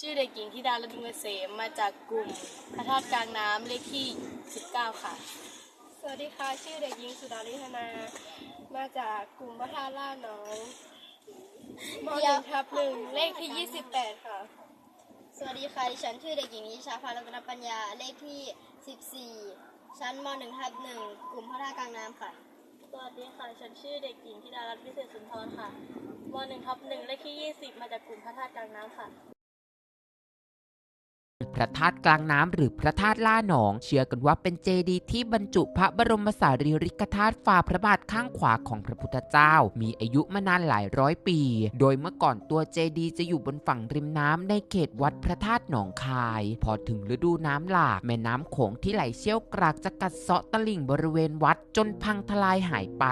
ชื่อเด็กหญิงธิดาระดุงเกษมมาจากกลุ่มพระธาตุกลางน้ำเลขที่ 19 ค่ะ สวัสดีค่ะ ชื่อเด็กหญิงสุดาลิธนา มาจากกลุ่มพระธาตุล่าหนองมหนึ่งทับหนึ่งเลขที่ 28 ค่ะ สวัสดีค่ะ ดิฉันชื่อเด็กหญิงนิชาภารัตนปัญญา เลขที่ 14 ชั้นม .1 ทับ1กลุ่มพระธาตุกลางน้ำค่ะ สวัสดีค่ะ ฉันชื่อเด็กหญิงธิดารัตน์พิเศษสุนทรค่ะม .1 ทับ1เลขที่ 20 มาจากกลุ่มพระธาตุกลางน้ำค่ะ พระธาตุกลางน้ำหรือพระธาตุล่าหนอง เชื่อกันว่าเป็นเจดีย์ที่บรรจุพระบรมสารีริกธาตุฝ่าพระบาทข้างขวาของพระพุทธเจ้า มีอายุมานานหลายร้อยปี โดยเมื่อก่อนตัวเจดีย์จะอยู่บนฝั่งริมน้ำในเขตวัดพระธาตุหนองคาย พอถึงฤดูน้ำหลากแม่น้ำโขงที่ไหลเชี่ยวกรากจะกัดเซาะตลิ่งบริเวณวัดจนพังทลายหายไป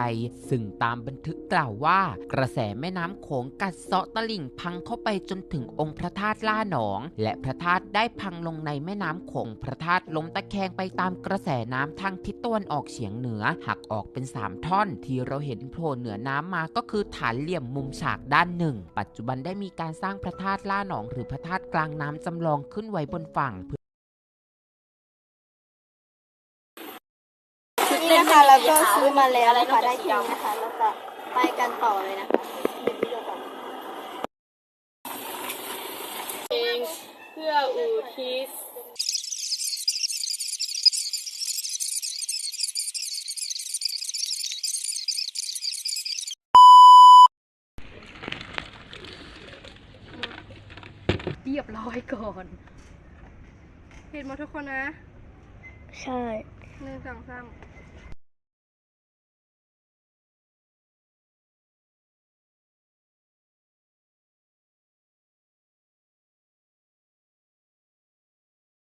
ซึ่งตามบันทึกกล่าวว่า กระแสแม่น้ำโขงกัดเซาะตลิ่งพังเข้าไปจนถึงองค์พระธาตุล่าหนอง และพระธาตุได้พังลงในแม่น้ำโขงพระธาตุล้มตะแคงไปตามกระแสน้ำทางทิศตะวันออกเฉียงเหนือ หักออกเป็น 3 ท่อน ที่เราเห็นโผล่เหนือน้ำมาก็คือฐานเหลี่ยมมุมฉากด้านหนึ่ง ปัจจุบันได้มีการสร้างพระธาตุล่าหนอง หรือพระธาตุกลางน้ำจำลองขึ้นไว้บนฝั่งเพื่อนี้นะคะแล้วก็ซื้อมาแล้วนะคะได้ที่นะคะแล้วก็ไปกันต่อเลยนะคะเดี๋ยวไปดูกัน เองเพื่ออุทิศเรียบร้อยก่อน เห็นหมดทุกคนนะ ใช่หนึ่งสองสาม